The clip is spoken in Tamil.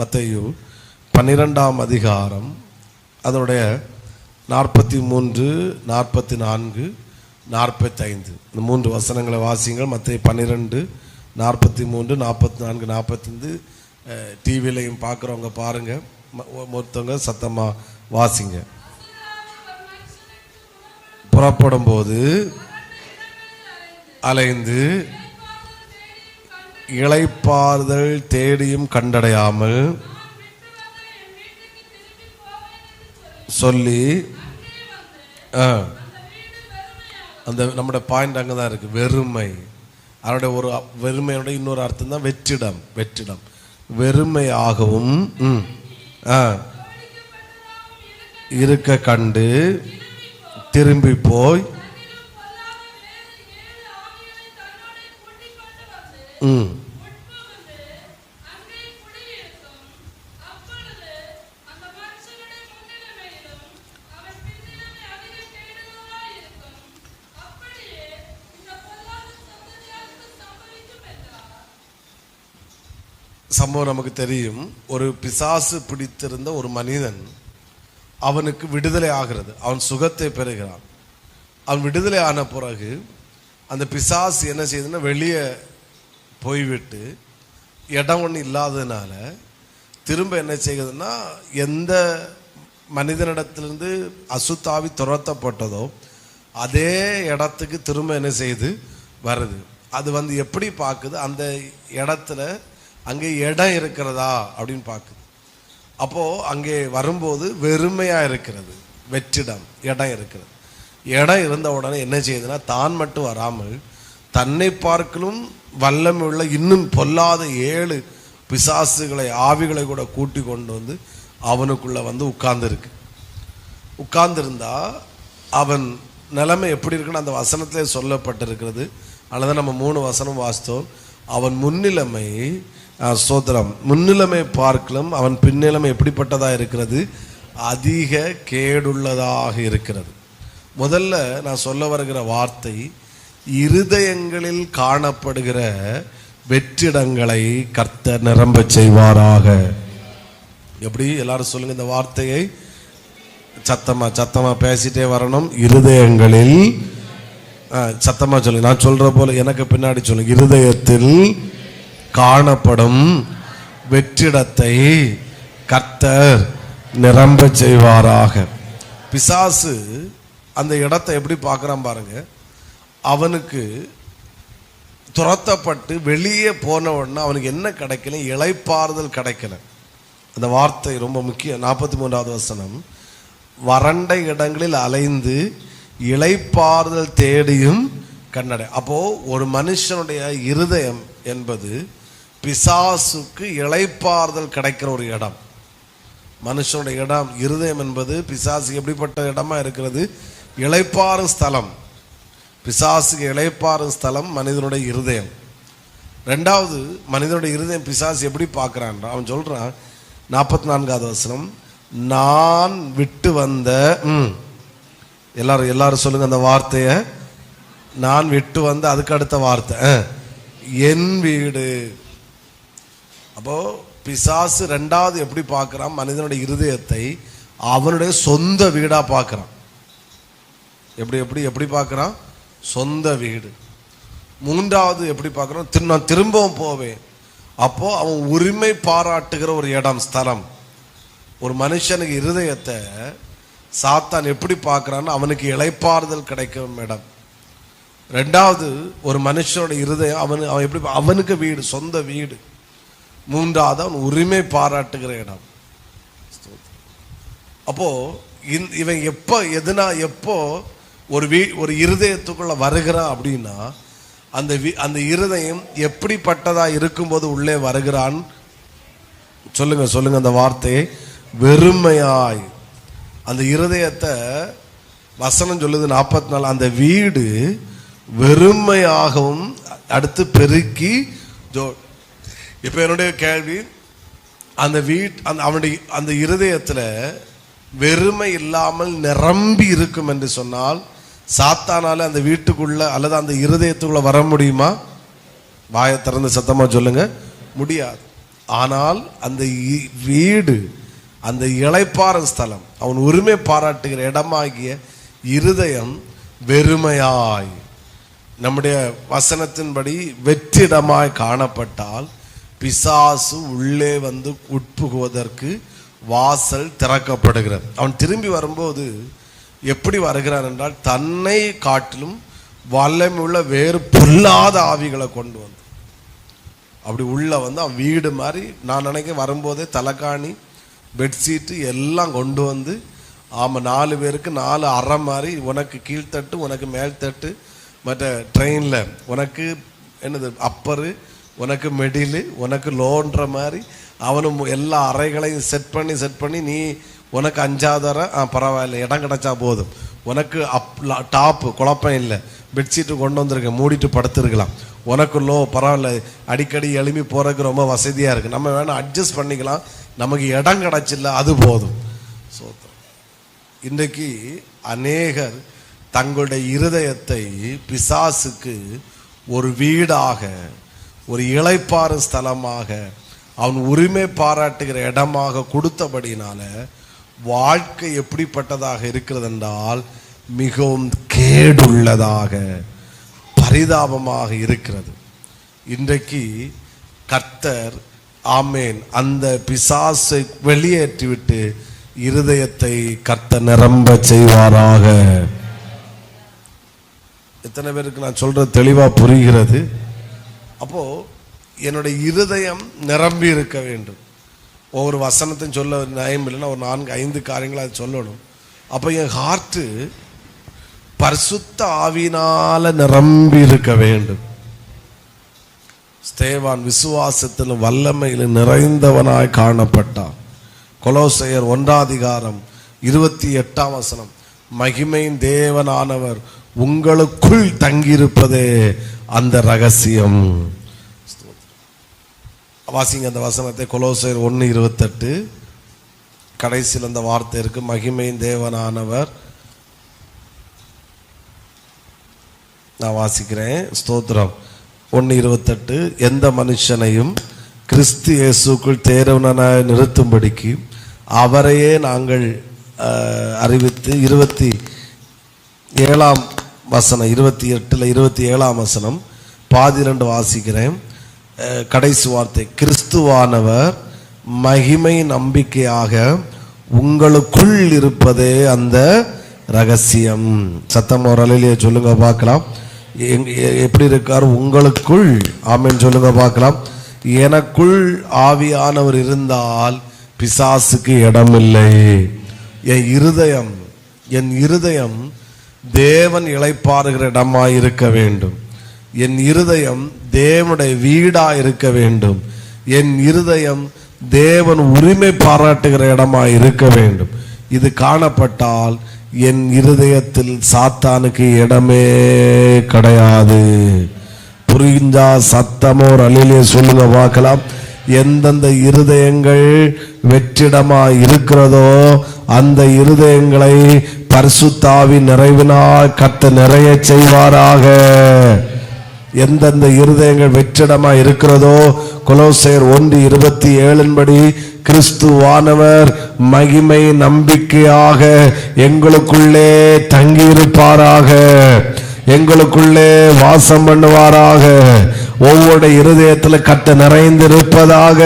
மத்தையு பன்னிரெண்டாம் அதிகாரம் அதனுடைய நாற்பத்தி மூன்று நாற்பத்தி நான்கு நாற்பத்தைந்து. இந்த மூன்று வசனங்களை வாசியுங்கள். மற்ற பன்னிரெண்டு நாற்பத்தி மூன்று நாற்பத்தி நான்கு நாற்பத்தைந்து டிவிலையும் பார்க்குறவங்க பாருங்கள் மொத்தவங்க சத்தமாக வாசிங்க. புறப்படும் போது அலைந்து இழைப்பாறுதல் தேடியும் கண்டடையாமல் சொல்லி ஆ அந்த நம்முடைய பாயிண்ட் அங்கே தான் இருக்குது வெறுமை. அதனுடைய ஒரு வெறுமையோட இன்னொரு அர்த்தம் தான் வெற்றிடம் வெற்றிடம். வெறுமையாகவும் ம், ஆ, இருக்க கண்டு திரும்பி போய் ம். சம்பவம் நமக்கு தெரியும். ஒரு பிசாசு பிடித்திருந்த ஒரு மனிதன் அவனுக்கு விடுதலை ஆகிறது. அவன் சுகத்தை பெறுகிறான். அவன் விடுதலை ஆன பிறகு அந்த பிசாசு என்ன செய்யுதுன்னா வெளியே போய்விட்டு இடம் ஒன்று இல்லாததுனால திரும்ப என்ன செய்கிறதுனா எந்த மனிதனிடத்திலிருந்து அசுத்தாவி துரத்தப்பட்டதோ அதே இடத்துக்கு திரும்ப என்ன செய்யுது வருது. அது வந்து எப்படி பார்க்குது? அந்த இடத்துல அங்கே இடம் இருக்கிறதா அப்படின்னு பார்க்குது. அப்போது அங்கே வரும்போது வெறுமையாக இருக்கிறது. வெற்றிடம் இடம் இருக்கிறது. இடம் இருந்த உடனே என்ன செய்யுதுன்னா தான் மட்டும் வராமல் தன்னை பார்க்கலும் வல்லமுள்ள இன்னும் பொல்லாத ஏழு பிசாசுகளை ஆவிகளை கூட கூட்டி கொண்டு வந்து அவனுக்குள்ளே வந்து உட்கார்ந்துருக்கு. உட்கார்ந்துருந்தா அவன் நிலைமை எப்படி இருக்குன்னு அந்த வசனத்திலே சொல்லப்பட்டிருக்கிறது. அல்லது நம்ம மூணு வசனம் வாசித்தோம். அவன் முன்னிலைமை சோதரம் முன்னிலைமை பார்க்கலும் அவன் பின்னிலைமை எப்படிப்பட்டதாக இருக்கிறது? அதிக கேடுள்ளதாக இருக்கிறது. முதல்ல நான் சொல்ல வருகிற வார்த்தை இருதயங்களில் காணப்படுகிற வெற்றிடங்களை கர்த்தர் நிரம்பச் செய்வாராக. எப்படி? எல்லாரும் சொல்லுங்க இந்த வார்த்தையை. சத்தமா சத்தமா பேசிட்டே வரணும். இருதயங்களில் சத்தமா சொல்லுங்க. நான் சொல்ற போல எனக்கு பின்னாடி சொல்லுங்க. இருதயத்தில் காணப்படும் வெற்றிடத்தை கர்த்தர் நிரம்ப செய்வாராக. பிசாசு அந்த இடத்தை எப்படி பார்க்குறான் பாருங்கள் அவனுக்கு துரத்தப்பட்டு வெளியே போன உடனே அவனுக்கு என்ன கிடைக்கல? இளைப்பாறுதல் கிடைக்கல. அந்த வார்த்தை ரொம்ப முக்கியம். நாற்பத்தி மூன்றாவது வசனம். வறண்ட இடங்களில் அலைந்து இழைப்பாறுதல் தேடியும் கண்ணடை. அப்போது ஒரு மனுஷனுடைய இருதயம் என்பது பிசாசுக்கு இழைப்பாறுதல் கிடைக்கிற ஒரு இடம். மனுஷனுடைய இடம் இருதயம் என்பது பிசாசுக்கு எப்படிப்பட்ட இடமா இருக்கிறது? இழைப்பாறு ஸ்தலம். பிசாசுக்கு இளைப்பாறும் ஸ்தலம் மனிதனுடைய இருதயம். ரெண்டாவது மனிதனுடைய இருதயம் பிசாசு எப்படி பார்க்கறான் அவன் சொல்கிறான் நாற்பத்தி நான்காவது வசனம் நான் விட்டு வந்த ம், எல்லாரும் எல்லாரும் சொல்லுங்க அந்த வார்த்தையை. நான் விட்டு வந்த அதுக்கு அடுத்த வார்த்தை. என் வீடு. அப்போ பிசாசு ரெண்டாவது எப்படி பார்க்குறான்? மனிதனுடைய இருதயத்தை அவனுடைய சொந்த வீடாக பார்க்குறான். எப்படி எப்படி எப்படி பார்க்குறான்? சொந்த வீடு. மூன்றாவது எப்படி பார்க்குறோம்? திரு நான் திரும்பவும் போவேன். அப்போ அவன் உரிமை பாராட்டுகிற ஒரு இடம் ஸ்தலம். ஒரு மனுஷனுக்கு இருதயத்தை சாத்தான் எப்படி பார்க்குறான்னு அவனுக்கு இளைப்பாறுதல் கிடைக்கும் இடம் ரெண்டாவது ஒரு மனுஷனோட இருதயம் அவனு அவன் எப்படி அவனுக்கு வீடு சொந்த வீடு. மூன்றாவது அவன் உரிமை பாராட்டுகிற இடம். அப்போ இவன் எப்போ எதுனா எப்போ ஒரு வீ ஒரு இருதயத்துக்குள்ளே வருகிறான் அப்படின்னா அந்த வி- அந்த இருதயம் எப்படிப்பட்டதாக இருக்கும்போது உள்ளே வருகிறான்? சொல்லுங்க சொல்லுங்க அந்த வார்த்தையை வெறுமையாய். அந்த இருதயத்தை வசனம் சொல்லுது நாற்பத்தி நாலு அந்த வீடு வெறுமையாகவும் அடுத்து பெருக்கி ஜோ இப்போ என்னுடைய கேள்வி அந்த வீட் அந்த அவனுடைய அந்த இருதயத்தில் வெறுமை இல்லாமல் நிரம்பி இருக்கும் என்று சொன்னால் சாத்தானால அந்த வீட்டுக்குள்ள அல்லது அந்த இருதயத்துக்குள்ள வர முடியுமா? வாயை திறந்து சத்தமா சொல்லுங்க. முடியாது. ஆனால் அந்த இ- வீடு அந்த இளைப்பாறும் ஸ்தலம் அவன் உரிமை பாராட்டுகிற இடமாகிய இருதயம் வெறுமையாய் நம்முடைய வசனத்தின்படி வெற்றிடமாய் காணப்பட்டால் பிசாசு உள்ளே வந்து உட்புகுவதற்கு வாசல் திறக்கப்படுகிறது. அவன் திரும்பி வரும்போது எப்படி வருகிறார் என்றால் தன்னை காட்டிலும் வல்லமையுள்ள வேறு பொல்லாத ஆவிகளை கொண்டு வந்து. அப்படி உள்ளே வந்து அவன் வீடு மாதிரி நான் நினைக்க வரும்போதே தலைக்காணி பெட்ஷீட்டு எல்லாம் கொண்டு வந்து ஆமாம் நாலு பேருக்கு நாலு அறை மாதிரி உனக்கு கீழ்த்தட்டு உனக்கு மேல்தட்டு மற்ற ட்ரெயினில் உனக்கு என்னது அப்பரு உனக்கு மெடிலு உனக்கு லோன்ற மாதிரி அவனும் எல்லா அறைகளையும் செட் பண்ணி செட் பண்ணி நீ உனக்கு அஞ்சாவது அறை ஆ பரவாயில்ல இடம் கிடச்சா போதும். உனக்கு அப் டாப்பு குழப்பம் இல்லை. பெட்ஷீட்டு கொண்டு வந்திருக்க மூடிட்டு படுத்துருக்கலாம். உனக்கு லோ பரவாயில்ல. அடிக்கடி எழுப்பி போகிறதுக்கு ரொம்ப வசதியாக இருக்குது நம்ம வேணால் அட்ஜஸ்ட் பண்ணிக்கலாம். நமக்கு இடம் கிடச்சில்ல அது போதும். ஸோ இன்றைக்கு அநேகர் தங்களுடைய இருதயத்தை பிசாசுக்கு ஒரு வீடாக ஒரு இழைப்பாறு ஸ்தலமாக அவன் உரிமை பாராட்டுகிற இடமாக கொடுத்தபடினால வாழ்க்கை எப்படிப்பட்டதாக இருக்கிறது என்றால் மிகவும் கேடுள்ளதாக பரிதாபமாக இருக்கிறது. இன்றைக்கு கர்த்தர் ஆமேன் அந்த பிசாசை வெளியேற்றிவிட்டு இருதயத்தை கர்த்த நிரம்ப செய்வாராக. எத்தனை பேருக்கு நான் சொல்றது தெளிவா புரிகிறது? அப்போ என்னுடைய இருதயம் நிரம்பி இருக்க வேண்டும். ஒவ்வொரு வசனத்தையும் சொல்ல நியாயம் இல்லைன்னா ஒரு நான்கு ஐந்து காரியங்களை அது சொல்லணும். அப்போ என் ஹார்ட்டு பரிசுத்த ஆவினால நிரம்பி இருக்க வேண்டும். ஸ்தேவான் விசுவாசத்திலும் வல்லமையிலும் நிறைந்தவனாய் காணப்பட்டான். கொலோசையர் ஒன்றாதிகாரம் இருபத்தி எட்டாம் வசனம். மகிமையின் தேவனானவர் உங்களுக்குள் தங்கியிருப்பதே அந்த ரகசியம். வாசிங்க அந்த வசனத்தை. கொலோசைர் ஒன்று இருபத்தெட்டு. கடைசியில் அந்த வார்த்தை இருக்கு மகிமையின் தேவனானவர். நான் வாசிக்கிறேன். ஸ்தோத்திரம். ஒன்று இருபத்தெட்டு. எந்த மனுஷனையும் கிறிஸ்து இயேசுக்குள் தேர்வனாய் நிறுத்தும்படிக்கு அவரையே நாங்கள் அறிவித்து இருபத்தி ஏழாம் வசனம் இருபத்தி எட்டில் இருபத்தி ஏழாம் வசனம் பாதி ரெண்டு வாசிக்கிறேன். கடைசி வார்த்தை கிறிஸ்துவானவர் மகிமை நம்பிக்கையாக உங்களுக்குள் இருப்பதே அந்த ரகசியம். சத்தம் ஒரு அலையிலேயே சொல்லுங்க பார்க்கலாம். எ- எப்படி இருக்கார்? உங்களுக்குள். ஆமேன்னு சொல்லுங்க பார்க்கலாம். எனக்குள் ஆவியானவர் இருந்தால் பிசாசுக்கு இடமில்லை. என் இருதயம் என் இருதயம் தேவன் இளைப்பாறுகிற இடமாய் இருக்க வேண்டும். என் இருதயம் தேவனுடைய வீடா இருக்க வேண்டும். என் இருதயம் தேவன் உரிமை பாராட்டுகிற இடமா இருக்க வேண்டும். இது காணப்பட்டால் என் இருதயத்தில் சாத்தானுக்கு இடமே கிடையாது. புரிஞ்சா சத்தமோ அழிலே சொல்லுங்க பார்க்கலாம். எந்தெந்த இருதயங்கள் வெற்றிடமா இருக்கிறதோ அந்த இருதயங்களை பரிசுத்தாவி நிறைவினால் கத்த நிறைய செய்வாராக. எந்தெந்த இருதயங்கள் வெற்றிடமா இருக்கிறதோ குலோசேர் ஒன்று இருபத்தி ஏழின்படி கிறிஸ்துவானவர் மகிமை நம்பிக்கையாக எங்களுக்குள்ளே தங்கியிருப்பாராக. எங்களுக்குள்ளே வாசம் பண்ணுவாராக. ஒவ்வொரு இருதயத்தில் கட்ட நிறைந்திருப்பதாக.